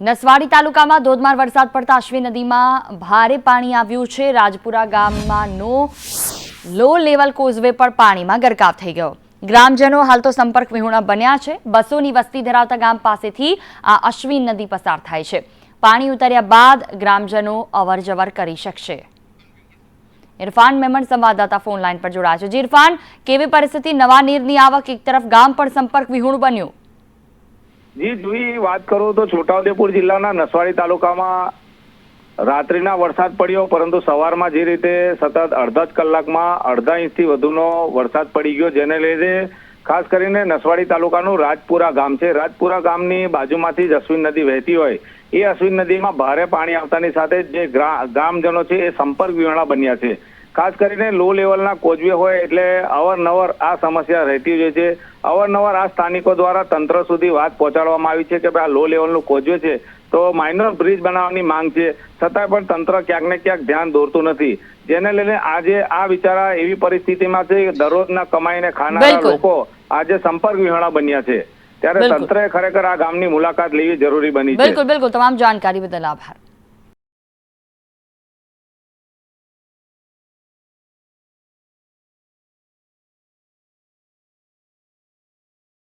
નસવાડી તાલુકામાં ધોધમાર વરસાદ પડતા અશ્વી નદીમાં ભારે પાણી આવ્યું છે. રાજપુરા ગામમાંનો લો લેવલ કોઝવે પર પાણીમાં ગરકાવ થઈ ગયો. ગ્રામજનો હાલ તો સંપર્ક વિહોણા બન્યા છે. બસોની વસ્તી ધરાવતા ગામ પાસેથી આ અશ્વિન નદી પસાર થાય છે. પાણી ઉતર્યા બાદ ગ્રામજનો અવરજવર કરી શકશે. ઇરફાન મેમણ સંવાદદાતા ફોન લાઈન પર જોડાયા છે. જી, ઇરફાન, કેવી પરિસ્થિતિ? નવા નીરની આવક એક તરફ ગામ પણ સંપર્ક વિહોણું બન્યું. જી જુઈ વાત કરું તો છોટાઉદેપુર જિલ્લાના નસવાડી તાલુકામાં રાત્રિના વરસાદ પડ્યો, પરંતુ સવારમાં જે રીતે સતત અડધા જ કલાકમાં અડધા ઇંચથી વધુનો વરસાદ પડી ગયો, જેને લીધે ખાસ કરીને નસવાડી તાલુકાનું રાજપુરા ગામ છે. રાજપુરા ગામની બાજુમાંથી જ અશ્વિન નદી વહેતી હોય. એ અશ્વિન નદીમાં ભારે પાણી આવતાની સાથે જે ગ્રા- ગામજનો છે એ સંપર્ક વિહોણા બન્યા છે. ખાસ કરીને લો લેવલના કોચવે હોય એટલે અવારનવાર આ સમસ્યા રહેતી હોય છે. અવારનવાર આ સ્થાનિકો દ્વારા તંત્ર સુધી વાત પહોંચાડવામાં આવી છે કે ભાઈ આ લો લેવલનું કોચવે છે. તો માઇનર બ્રિજ બનાવવાની માંગ છે. છતાંય પણ તંત્ર ક્યાંક ને ક્યાંક ધ્યાન દોરતું નથી. જેને લઈને આજે આ વિચારા એવી પરિસ્થિતિમાં છે કે દરરોજના કમાઈને ખાનારા લોકો આજે સંપર્ક વિહોણા બન્યા છે. ત્યારે. તંત્રએ ખરેખર આ ગામની મુલાકાત લેવી જરૂરી બની છે. બિલકુલ બિલકુલ. તમામ જાણકારી બદલ આભાર.